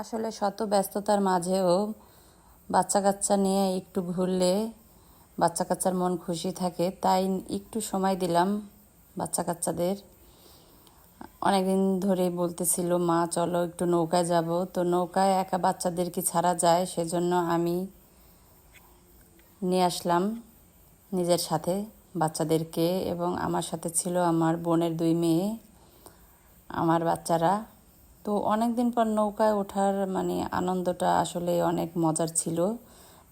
আসলে শত ব্যস্ততার মাঝেও বাচ্চা কাচ্চা নিয়ে একটু ঘুরলে বাচ্চা কাচ্চার মন খুশি থাকে, তাই একটু সময় দিলাম বাচ্চা কাচ্চাদের অনেকদিন ধরেই বলতেছিল, মা, চলো একটু নৌকায় যাব। তো নৌকায় একা বাচ্চাদের কি ছাড়া যায়, সেজন্য আমি নিয়ে আসলাম নিজের সাথে বাচ্চাদেরকে এবং আমার সাথে ছিল আমার বোনের দুই মেয়ে, আমার বাচ্চারা। তো অনেক দিন পর নৌকায় ওঠার মানে আনন্দটা আসলে অনেক মজার ছিল।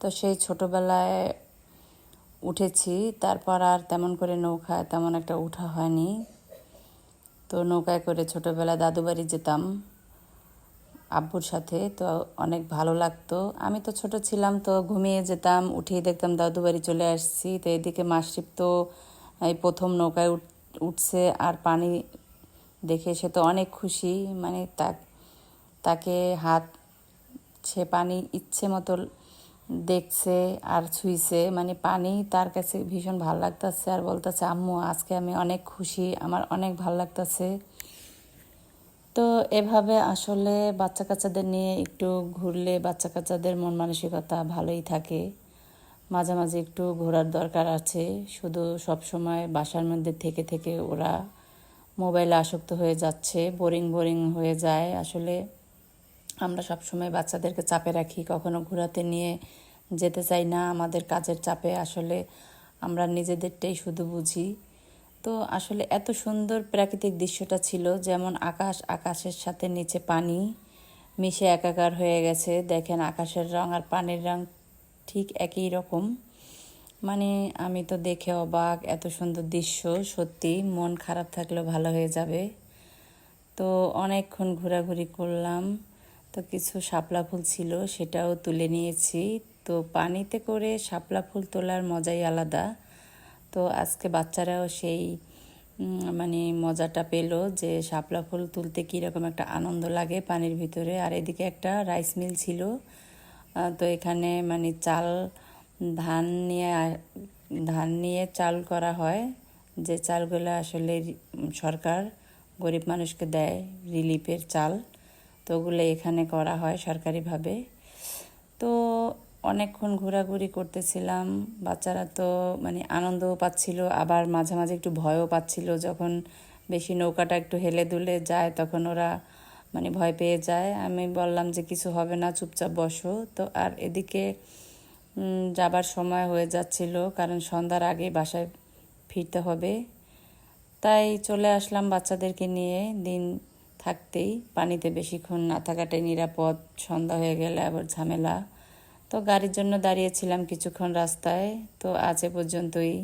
তো সেই ছোটোবেলায় উঠেছি, তারপর আর তেমন করে নৌকায় তেমন একটা উঠা হয়নি। তো নৌকায় করে ছোটোবেলায় দাদু বাড়ি যেতাম, আব্বুর সাথে, তো অনেক ভালো লাগতো। আমি তো ছোট ছিলাম, তো ঘুমিয়ে যেতাম, উঠেই দেখতাম দাদু বাড়ি চলে আসছি। তো এদিকে মাসিপ তো এই প্রথম নৌকায় উঠছে, আর পানি দেখে সে তো অনেক খুশি। মানে তা তাকে হাত সে পানি ইচ্ছে মতো দেখছে আর ছুঁইছে। মানে পানি তার কাছে ভীষণ ভালো লাগতেছে আর বলতেছে, আম্মু, আজকে আমি অনেক খুশি, আমার অনেক ভালো লাগতেছে। তো এভাবে আসলে বাচ্চা কাচ্চাদের নিয়ে একটু ঘুরলে বাচ্চা কাচ্চাদের মন মানসিকতা ভালোই থাকে। মাঝে মাঝে একটু ঘোরার দরকার আছে। শুধু সব সময় বাসার মধ্যে থেকে থেকে ওরা মোবাইলে আসক্ত হয়ে যাচ্ছে, বোরিং বোরিং হয়ে যায়। আসলে আমরা সব সময় বাচ্চাদেরকে চাপে রাখি, কখনো ঘোরাতে নিয়ে যেতে চাই না। আমাদের কাজের চাপে আসলে আমরা নিজেদেরটাই শুধু বুঝি। তো আসলে এত সুন্দর প্রাকৃতিক দৃশ্যটা ছিল, যেমন আকাশ, আকাশের সাথে নিচে পানি মিশে একাকার হয়ে গেছে। দেখেন আকাশের রং আর পানির রং ঠিক একই রকম। মানে আমি তো দেখে অবাক, এত সুন্দর দৃশ্য, সত্যি। মন খারাপ থাকলেও ভালো হয়ে যাবে। তো অনেকক্ষণ ঘোরাঘুরি করলাম। তো কিছু শাপলা ফুল ছিল, সেটাও তুলে নিয়েছি। তো পানিতে করে শাপলা ফুল তোলার মজাই আলাদা। তো আজকে বাচ্চারাও সেই মানে মজাটা পেল যে শাপলা ফুল তুলতে কীরকম একটা আনন্দ লাগে পানির ভিতরে। আর এদিকে একটা রাইস মিল ছিল। তো এখানে মানে চাল ধান নিয়ে ধান নিয়ে চাল করা হয়। যে চালগুলো আসলে সরকার গরিব মানুষকে দেয়, রিলিফের চাল, তো ওগুলো এখানে করা হয় সরকারিভাবে। তো অনেকক্ষণ ঘোরাঘুরি করতেছিলাম, বাচ্চারা তো মানে আনন্দও পাচ্ছিল, আবার মাঝে মাঝে একটু ভয়ও পাচ্ছিল। যখন বেশি নৌকাটা একটু হেলে দুলে যায়, তখন ওরা মানে ভয় পেয়ে যায়। আমি বললাম যে, কিছু হবে না, চুপচাপ বসো। তো আর এদিকে যাবার সময় হয়ে যাচ্ছিল, কারণ সন্ধ্যার আগে বাসায় ফিরতে হবে। তাই চলে আসলাম বাচ্চাদেরকে নিয়ে দিন থাকতেই। পানিতে বেশিক্ষণ না থাকাটাই নিরাপদ। সন্ধ্যা হয়ে গেলে আবার ঝামেলা। তো গাড়ির জন্য দাঁড়িয়েছিলাম কিছুক্ষণ রাস্তায়। তো আজ পর্যন্তই।